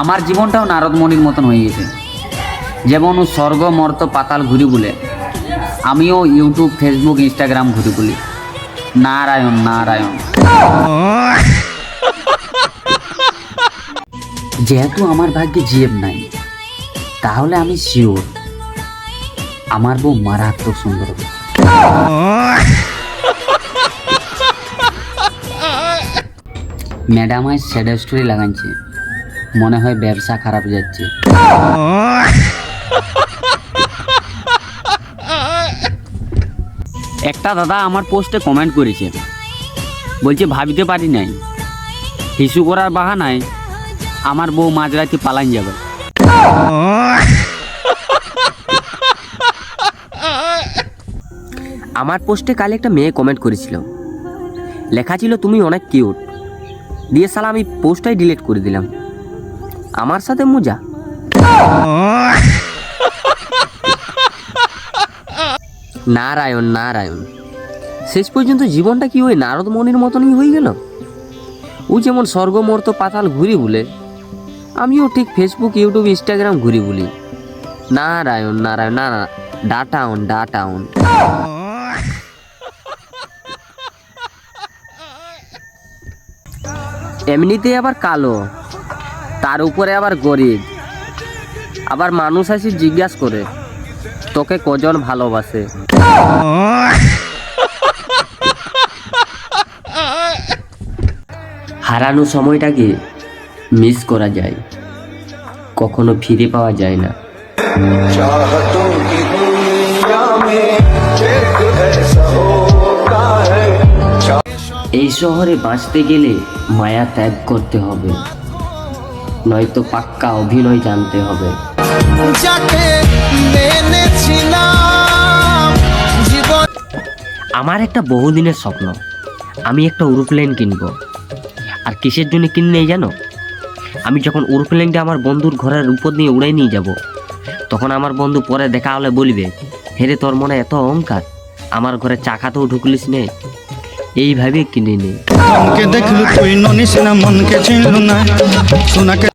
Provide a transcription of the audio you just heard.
আমার জীবনটাও নারদমণির মতন হয়ে গেছে। যেমন স্বর্গ, মর্ত, পাতাল ঘুরি বলে। আমিও ইউটিউব ফেসবুক ইনস্টাগ্রাম ঘুরি বলি। নারায়ণ নারায়ণ। যেহেতু আমার ভাগ্যে জিএফ নাই, তাহলে আমি শিওর আমার বউ মারাত্মক সুন্দর ম্যাডাম আজ স্যাড স্টোরি লাগাচ্ছে মনে হয় ব্যবসা খারাপ যাচ্ছে। একটা দাদা আমার পোস্টে কমেন্ট করেছে। বলছে, ভাবিতে পারি নাই। হিসু করার বাহানায় আমার বউ মাঝরাতে পালান যাবে। আমার পোস্টে কালে একটা মেয়ে কমেন্ট করেছিল। লেখা ছিল, তুমি অনেক কিউট দিয়ে সালা আমি পোস্টটাই ডিলিট করে দিলাম। আমার সাথে মুজা। নারায়ণ নারায়ণ। শেষ পর্যন্ত জীবনটা কি ওই নারদ মনির মতনই হয়ে গেল? ও যেমন স্বর্গমর্ত পাতাল ঘুরি বলে, আমিও ঠিক ফেসবুক ইউটিউব ইনস্টাগ্রাম ঘুরি বলি। নারায়ণ নারায়ণ, না না, ডাটা অন ডাটা অন। এমনিতে আবার কালো। তার উপরে আবার গরিব। আবার মানুষ আসি জিজ্ঞাসা করে তোকে কজন ভালোবাসে? হারানো সময়টাকে মিস করা যায়। কখনো ফিরে পাওয়া যায় না। এই শহরে বাঁচতে গেলে মায়া ত্যাগ করতে হবে। নয়তো পাক্কা অভিনয় জানতে হবে। যাকে আমার একটা বহুদিনের স্বপ্ন। আমি একটা উরোপ্লেন কিনবো। আর কিসের জন্য কিনে নেই জানো? আমি যখন উরোপ্লেনটা আমার বন্ধুর ঘরের উপর দিয়ে উড়াই নিয়ে যাব তখন আমার বন্ধু পরে দেখা হলে বলবে হেরে তোর মনে এত অহংকার? আমার ঘরে চাকাতেও ঢুকলিস নে। এইভাবে কিনে নেই মনকে দেখলু তুই ননিস না